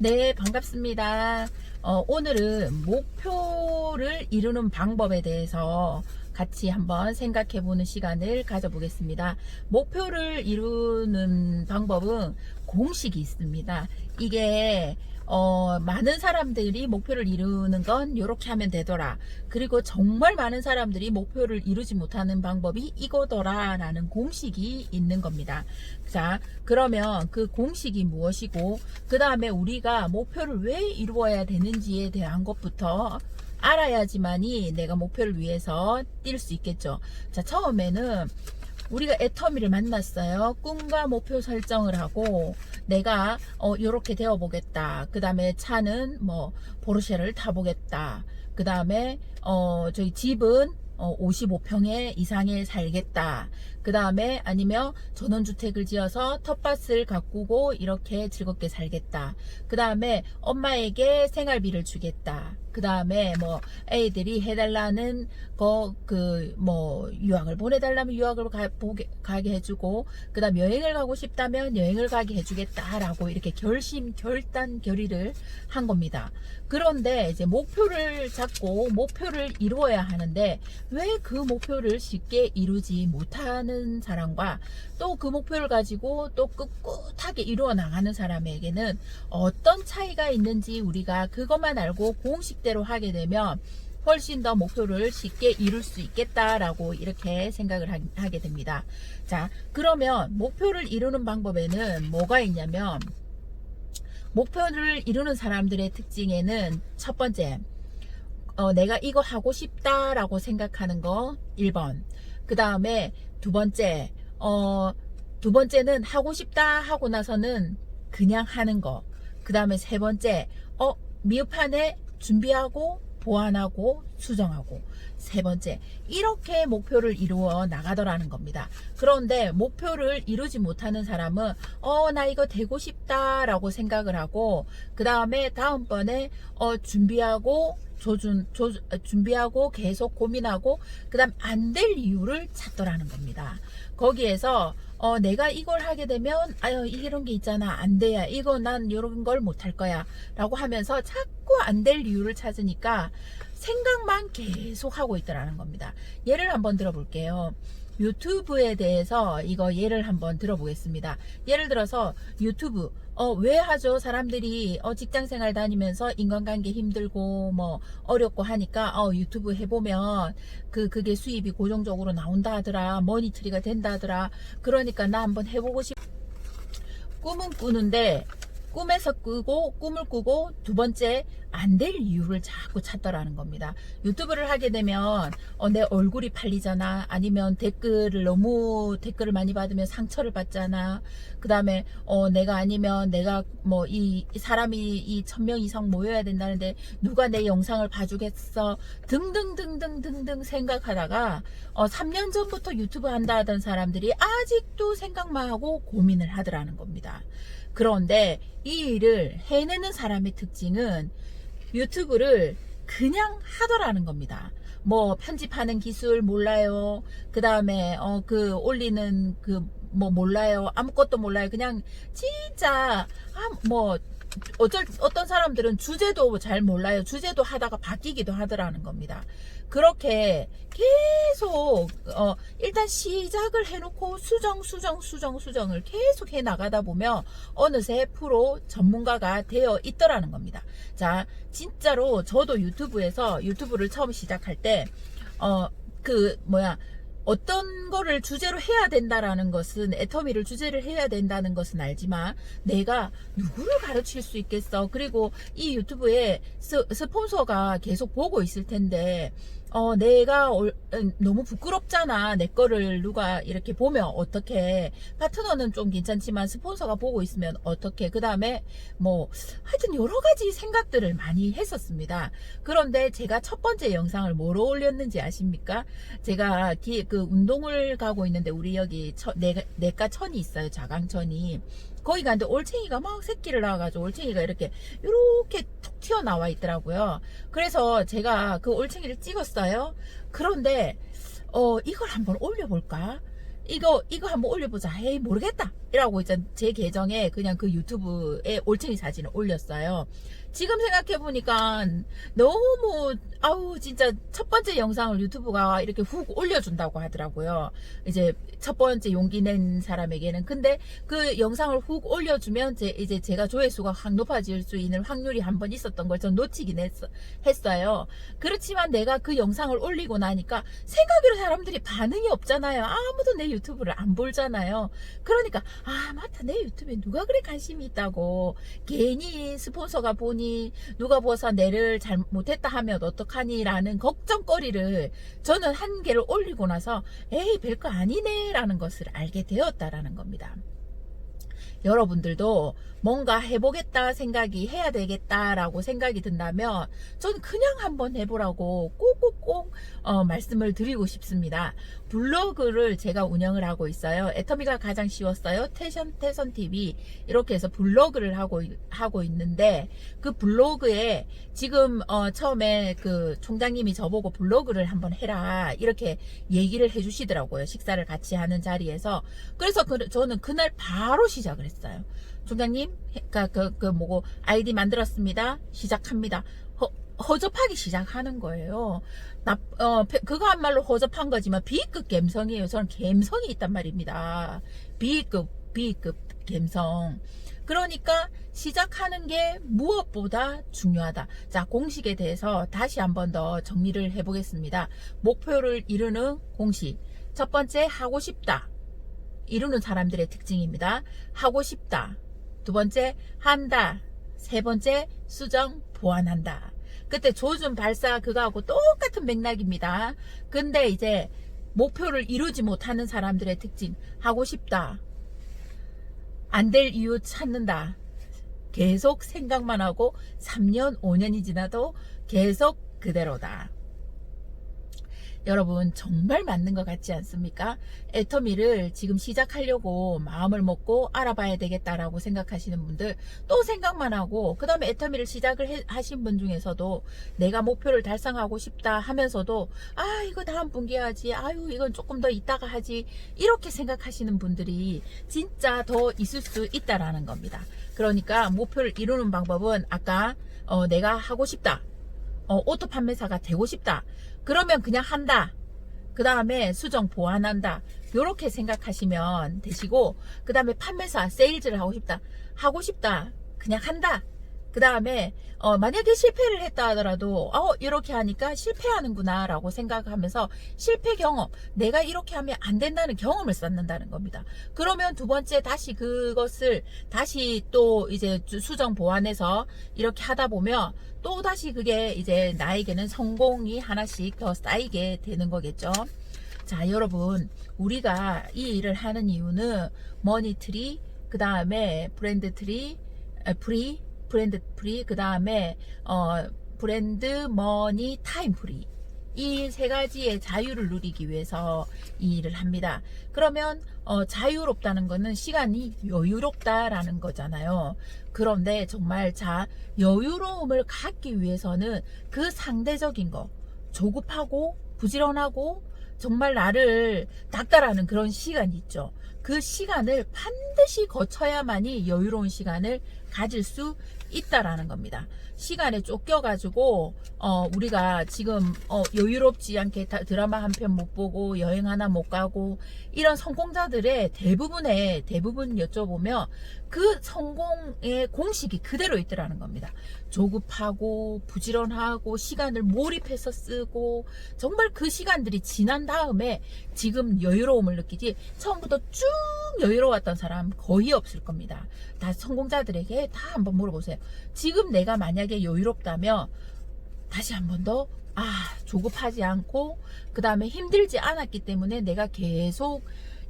네, 반갑습니다. 어, 오늘은 목표를 이루는 방법에 대해서 같이 한번 생각해 보는 시간을 가져보겠습니다. 목표를 이루는 방법은 공식이 있습니다. 이게 어, 많은 사람들이 목표를 이루는 건 이렇게 하면 되더라. 그리고 정말 많은 사람들이 목표를 이루지 못하는 방법이 이거더라. 라는 공식이 있는 겁니다. 자, 그러면 그 공식이 무엇이고, 그 다음에 우리가 목표를 왜 이루어야 되는지에 대한 것부터 알아야지만이 내가 목표를 위해서 뛸 수 있겠죠. 자, 처음에는 우리가 애터미를 만났어요. 꿈과 목표 설정을 하고 내가 어 요렇게 되어 보겠다. 그다음에 차는 뭐 포르쉐를 타 보겠다. 그다음에 어 저희 집은 어 55평에 이상에 살겠다. 그 다음에 아니면 전원주택을 지어서 텃밭을 가꾸고 이렇게 즐겁게 살겠다. 그 다음에 엄마에게 생활비를 주겠다. 그 다음에 뭐 애들이 해달라는 거 그 뭐 유학을 보내달라면 유학을 가, 보게, 가게 해주고 그 다음 여행을 가고 싶다면 여행을 가게 해주겠다라고 이렇게 결심 결단 결의를 한 겁니다. 그런데 이제 목표를 잡고 목표를 이루어야 하는데 왜 그 목표를 쉽게 이루지 못하는 사람과 또 그 목표를 가지고 또 꿋꿋하게 이루어 나가는 사람에게는 어떤 차이가 있는지 우리가 그것만 알고 공식대로 하게 되면 훨씬 더 목표를 쉽게 이룰 수 있겠다라고 이렇게 생각을 하- 하게 됩니다. 자, 그러면 목표를 이루는 방법에는 뭐가 있냐면 목표를 이루는 사람들의 특징에는 첫 번째, 어, 내가 이거 하고 싶다라고 생각하는 거 1번. 그 다음에 두 번째, 어, 두 번째는 하고 싶다 하고 나서는 그냥 하는 거. 그 다음에 세 번째, 어, 미흡하네 준비하고 보완하고 수정하고 세 번째 이렇게 목표를 이루어 나가더라는 겁니다. 그런데 목표를 이루지 못하는 사람은 어 나 이거 되고 싶다라고 생각을 하고 그 다음에 다음번에 어 준비하고 조준 조 준비하고 계속 고민하고 그다음 안 될 이유를 찾더라는 겁니다. 거기에서 어 내가 이걸 하게 되면 아유 이런 게 있잖아 안 돼야 이거 난 이런 걸 못할 거야라고 하면서 자꾸 안 될 이유를 찾으니까 생각만 계속 하고 있더라는 겁니다. 예를 한번 들어볼게요. 유튜브에 대해서 이거 예를 한번 들어보겠습니다. 예를 들어서 유튜브 어, 왜 하죠? 사람들이 어, 직장 생활 다니면서 인간관계 힘들고 뭐 어렵고 하니까 어, 유튜브 해보면 그 그게 수입이 고정적으로 나온다 하더라. 머니트리가 된다 하더라. 그러니까 나 한번 해보고 싶. 꿈은 꾸는데 꿈에서 꾸고 꿈을 꾸고 두 번째 안 될 이유를 자꾸 찾더라는 겁니다. 유튜브를 하게 되면 어, 내 얼굴이 팔리잖아. 아니면 댓글을 너무 댓글을 많이 받으면 상처를 받잖아. 그 다음에 어, 내가 아니면 내가 뭐 이 사람이 이 천 명 이상 모여야 된다는데 누가 내 영상을 봐주겠어 등등등등등등 생각하다가 어, 3년 전부터 유튜브 한다 하던 사람들이 아직도 생각만 하고 고민을 하더라는 겁니다. 그런데 이 일을 해내는 사람의 특징은 유튜브를 그냥 하더라는 겁니다. 뭐 편집하는 기술 몰라요. 그 다음에 어 그 올리는 그 뭐 몰라요. 아무것도 몰라요. 그냥 진짜 아뭐 어쩔 어떤 사람들은 주제도 잘 몰라요. 주제도 하다가 바뀌기도 하더라는 겁니다. 그렇게 계속 어 일단 시작을 해놓고 수정 수정 수정 수정을 계속 해 나가다 보면 어느새 프로 전문가가 되어 있더라는 겁니다. 자 진짜로 저도 유튜브에서 유튜브를 처음 시작할 때 어 그 뭐야 어떤 거를 주제로 해야 된다라는 것은 애터미를 주제를 해야 된다는 것은 알지만 내가 누구를 가르칠 수 있겠어? 그리고 이 유튜브에 스, 스폰서가 계속 보고 있을 텐데 어 내가 올- 음, 너무 부끄럽잖아. 내 거를 누가 이렇게 보면 어떻게? 파트너는 좀 괜찮지만 스폰서가 보고 있으면 어떻게? 그 다음에 뭐 하여튼 여러 가지 생각들을 많이 했었습니다. 그런데 제가 첫 번째 영상을 뭐로 올렸는지 아십니까? 제가 뒤에 그 운동을 가고 있는데 우리 여기 처, 내, 내과 천이 있어요. 자강천이 거기 가는데 올챙이가 막 새끼를 낳아가지고 올챙이가 이렇게 이렇게 툭 튀어나와 있더라고요 그래서 제가 그 올챙이를 찍었어요 그런데 어 이걸 한번 올려볼까 이거 이거 한번 올려보자. 에이 모르겠다. 이라고 이제 제 계정에 그냥 그 유튜브에 올챙이 사진을 올렸어요. 지금 생각해 보니까 너무 아우 진짜 첫 번째 영상을 유튜브가 이렇게 훅 올려준다고 하더라고요. 이제 첫 번째 용기 낸 사람에게는 근데 그 영상을 훅 올려주면 제, 이제 제가 조회수가 확 높아질 수 있는 확률이 한 번 있었던 걸 전 놓치긴 했, 했어요. 그렇지만 내가 그 영상을 올리고 나니까 생각으로 사람들이 반응이 없잖아요. 아무도 내 유튜브를 안 볼잖아요. 그러니까 아 맞다 내 유튜브에 누가 그래 관심이 있다고 괜히 스폰서가 보니 누가 보서 내를 잘 못했다 하면 어 떡하니 라는 걱정거리를 저는 한 개를 올리고 나서 에이 별거 아니네 라는 것을 알게 되었다라는 겁니다. 여러분들도 뭔가 해보겠다 생각이 해야 되겠다라고 생각이 든다면 저는 그냥 한번 해보라고 꼭꼭꼭 어, 말씀을 드리고 싶습니다. 블로그를 제가 운영을 하고 있어요. 애터미가 가장 쉬웠어요. 태션 태선 TV 이렇게 해서 블로그를 하고 하고 있는데 그 블로그에 지금 어, 처음에 그 총장님이 저보고 블로그를 한번 해라 이렇게 얘기를 해주시더라고요. 식사를 같이 하는 자리에서 그래서 그, 저는 그날 바로 시작을 했어요. 총장님, 그니까 그, 그 뭐고 아이디 만들었습니다. 시작합니다. 허, 허접하기 시작하는 거예요. 나, 어, 그거 한 말로 허접한 거지만 B급 감성이에요. 저는 감성이 있단 말입니다. B급, B급 감성. 그러니까 시작하는 게 무엇보다 중요하다. 자, 공식에 대해서 다시 한 번 더 정리를 해보겠습니다. 목표를 이루는 공식. 첫 번째, 하고 싶다. 이루는 사람들의 특징입니다. 하고 싶다. 두 번째, 한다. 세 번째, 수정, 보완한다. 그때 조준 발사 그거하고 똑같은 맥락입니다. 근데 이제 목표를 이루지 못하는 사람들의 특징, 하고 싶다. 안 될 이유 찾는다. 계속 생각만 하고 3년, 5년이 지나도 계속 그대로다. 여러분 정말 맞는 것 같지 않습니까? 애터미를 지금 시작하려고 마음을 먹고 알아봐야 되겠다라고 생각하시는 분들 또 생각만 하고 그 다음에 애터미를 시작을 해, 하신 분 중에서도 내가 목표를 달성하고 싶다 하면서도 아 이거 다음 분기에 하지 아유 이건 조금 더 이따가 하지 이렇게 생각하시는 분들이 진짜 더 있을 수 있다라는 겁니다. 그러니까 목표를 이루는 방법은 아까 어, 내가 하고 싶다 어, 오토 판매사가 되고 싶다. 그러면 그냥 한다. 그 다음에 수정 보완한다. 요렇게 생각하시면 되시고, 그 다음에 판매사, 세일즈를 하고 싶다. 하고 싶다. 그냥 한다. 그 다음에, 어, 만약에 실패를 했다 하더라도, 어, 이렇게 하니까 실패하는구나, 라고 생각하면서, 실패 경험, 내가 이렇게 하면 안 된다는 경험을 쌓는다는 겁니다. 그러면 두 번째 다시 그것을, 다시 또 이제 수정 보완해서, 이렇게 하다 보면, 또 다시 그게 이제 나에게는 성공이 하나씩 더 쌓이게 되는 거겠죠. 자, 여러분, 우리가 이 일을 하는 이유는 머니트리, 그 다음에 브랜드 트리, 아, 프리, 브랜드 프리, 그 다음에 어, 브랜드 머니 타임 프리. 이 세 가지의 자유를 누리기 위해서 이 일을 합니다. 그러면 어, 자유롭다는 것은 시간이 여유롭다라는 거잖아요. 그런데 정말 자 여유로움을 갖기 위해서는 그 상대적인 거 조급하고 부지런하고 정말 나를 닦아라는 그런 시간이 있죠. 그 시간을 반드시 거쳐야만이 여유로운 시간을 가질 수 있다라는 겁니다. 시간에 쫓겨가지고 어, 우리가 지금 어, 여유롭지 않게 드라마 한 편 못 보고 여행 하나 못 가고 이런 성공자들의 대부분의 대부분 여쭤보면 그 성공의 공식이 그대로 있더라는 겁니다. 조급하고 부지런하고 시간을 몰입해서 쓰고 정말 그 시간들이 지난 다음에 지금 여유로움을 느끼지 처음부터 쭉 여유로웠던 사람 거의 없을 겁니다. 다 성공자들에게 다 한번 물어보세요. 지금 내가 만약 에 여유롭다면 다시 한 번 더 아, 조급하지 않고 그 다음에 힘들지 않았기 때문에 내가 계속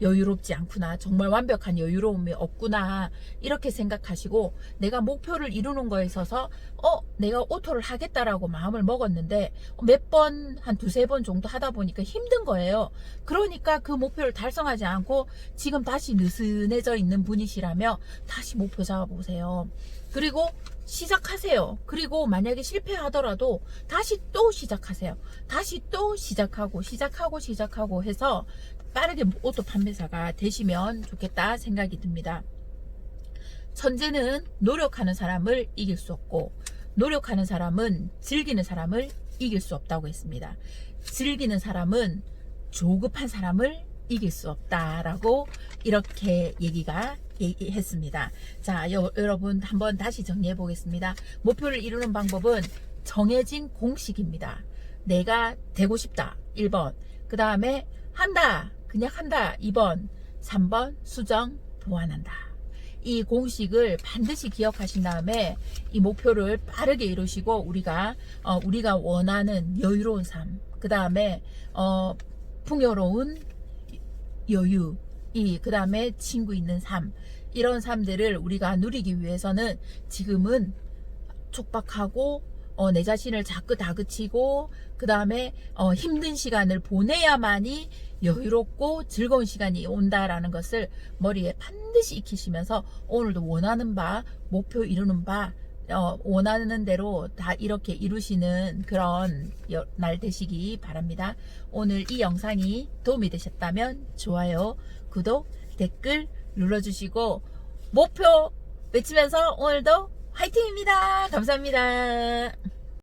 여유롭지 않구나. 정말 완벽한 여유로움이 없구나. 이렇게 생각하시고 내가 목표를 이루는 거에 있어서 어, 내가 오토를 하겠다라고 마음을 먹었는데 몇 번, 한 두세 번 정도 하다 보니까 힘든 거예요. 그러니까 그 목표를 달성하지 않고 지금 다시 느슨해져 있는 분이시라며 다시 목표 잡아보세요. 그리고 시작하세요. 그리고 만약에 실패하더라도 다시 또 시작하세요. 다시 또 시작하고 시작하고 시작하고 해서 빠르게 오토 판매사가 되시면 좋겠다 생각이 듭니다. 천재는 노력하는 사람을 이길 수 없고 노력하는 사람은 즐기는 사람을 이길 수 없다고 했습니다. 즐기는 사람은 조급한 사람을 이길 수 없다라고 이렇게 얘기가 했습니다. 자, 여, 여러분 한번 다시 정리해 보겠습니다. 목표를 이루는 방법은 정해진 공식입니다. 내가 되고 싶다. 1번. 그 다음에 한다. 그냥 한다. 2번. 3번. 수정 보완한다. 이 공식을 반드시 기억하신 다음에 이 목표를 빠르게 이루시고 우리가 어, 우리가 원하는 여유로운 삶, 그 다음에 어, 풍요로운 여유, 이 그 다음에 친구 있는 삶 이런 삶들을 우리가 누리기 위해서는 지금은 촉박하고 어, 내 자신을 자꾸 다그치고 그 다음에 어, 힘든 시간을 보내야만이 여유롭고 즐거운 시간이 온다라는 것을 머리에 반드시 익히시면서 오늘도 원하는 바 목표 이루는 바 어, 원하는 대로 다 이렇게 이루시는 그런 여- 날 되시기 바랍니다. 오늘 이 영상이 도움이 되셨다면 좋아요, 구독, 댓글 눌러주시고 목표 외치면서 오늘도 화이팅입니다. 감사합니다.